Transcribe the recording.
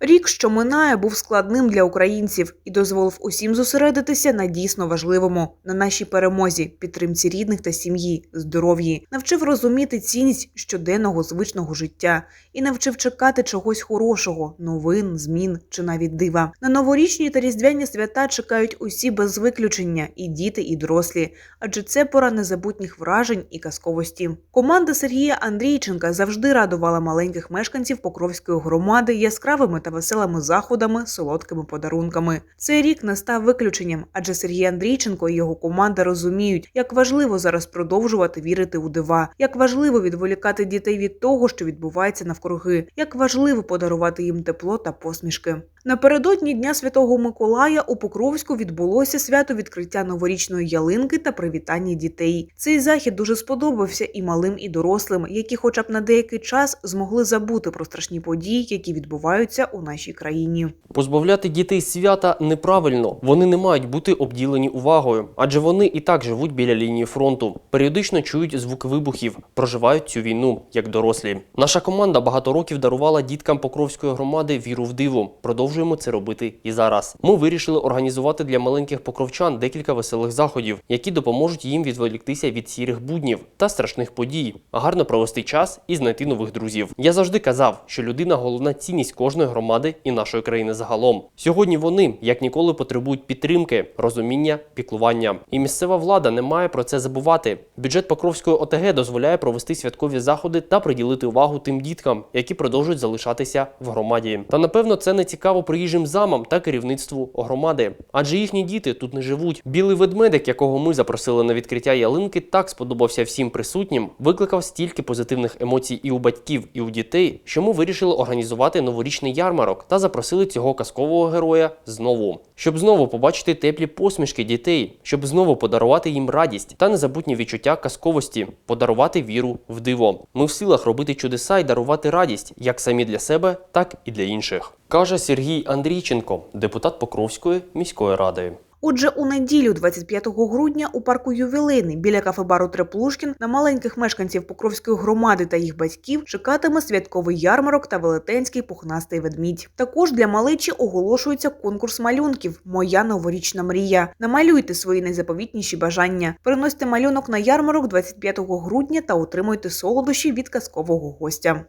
Рік, що минає, був складним для українців і дозволив усім зосередитися на дійсно важливому на нашій перемозі, підтримці рідних та сім'ї, здоров'ї, навчив розуміти цінність щоденного звичного життя і навчив чекати чогось хорошого, новин, змін чи навіть дива. На новорічні та різдвяні свята чекають усі без виключення, і діти, і дорослі, адже це пора незабутніх вражень і казковості. Команда Сергія Андрійченка завжди радувала маленьких мешканців Покровської громади яскравими та веселими заходами, солодкими подарунками. Цей рік не став виключенням, адже Сергій Андрійченко і його команда розуміють, як важливо зараз продовжувати вірити у дива, як важливо відволікати дітей від того, що відбувається навкруги, як важливо подарувати їм тепло та посмішки. Напередодні Дня Святого Миколая у Покровську відбулося свято відкриття новорічної ялинки та привітання дітей. Цей захід дуже сподобався і малим, і дорослим, які, хоча б на деякий час, змогли забути про страшні події, які відбуваються у нашій країні. Позбавляти дітей свята неправильно. Вони не мають бути обділені увагою, адже вони і так живуть біля лінії фронту. Періодично чують звуки вибухів, проживають цю війну як дорослі. Наша команда багато років дарувала діткам Покровської громади віру в диво. Продовжуємо це робити і зараз. Ми вирішили організувати для маленьких покровчан декілька веселих заходів, які допоможуть їм відволіктися від сірих буднів та страшних подій, гарно провести час і знайти нових друзів. Я завжди казав, що людина головна цінність кожної громади і нашої країни загалом. Сьогодні вони як ніколи потребують підтримки, розуміння, піклування. І місцева влада не має про це забувати. Бюджет Покровської ОТГ дозволяє провести святкові заходи та приділити увагу тим діткам, які продовжують залишатися в громаді. Та напевно це не цікаво приїжджим замам та керівництву громади, адже їхні діти тут не живуть. Білий ведмедик, якого ми запросили на відкриття ялинки, так сподобався всім присутнім, викликав стільки позитивних емоцій і у батьків, і у дітей, що ми вирішили організувати новорічний ярмарок та запросили цього казкового героя знову, щоб знову побачити теплі посмішки дітей, щоб знову подарувати їм радість та незабутні відчуття казковості, подарувати віру в диво. Ми в силах робити чудеса і дарувати радість як самі для себе, так і для інших, каже Сергій Андрійченко, депутат Покровської міської ради. Отже, у неділю, 25 грудня, у парку Ювілейний біля кафе-бару Треплушкін на маленьких мешканців Покровської громади та їх батьків чекатиме святковий ярмарок та велетенський пухнастий ведмідь. Також для малечі оголошується конкурс малюнків Моя новорічна мрія. Намалюйте свої найзаповітніші бажання. Приносьте малюнок на ярмарок 25 грудня та отримуйте солодощі від казкового гостя.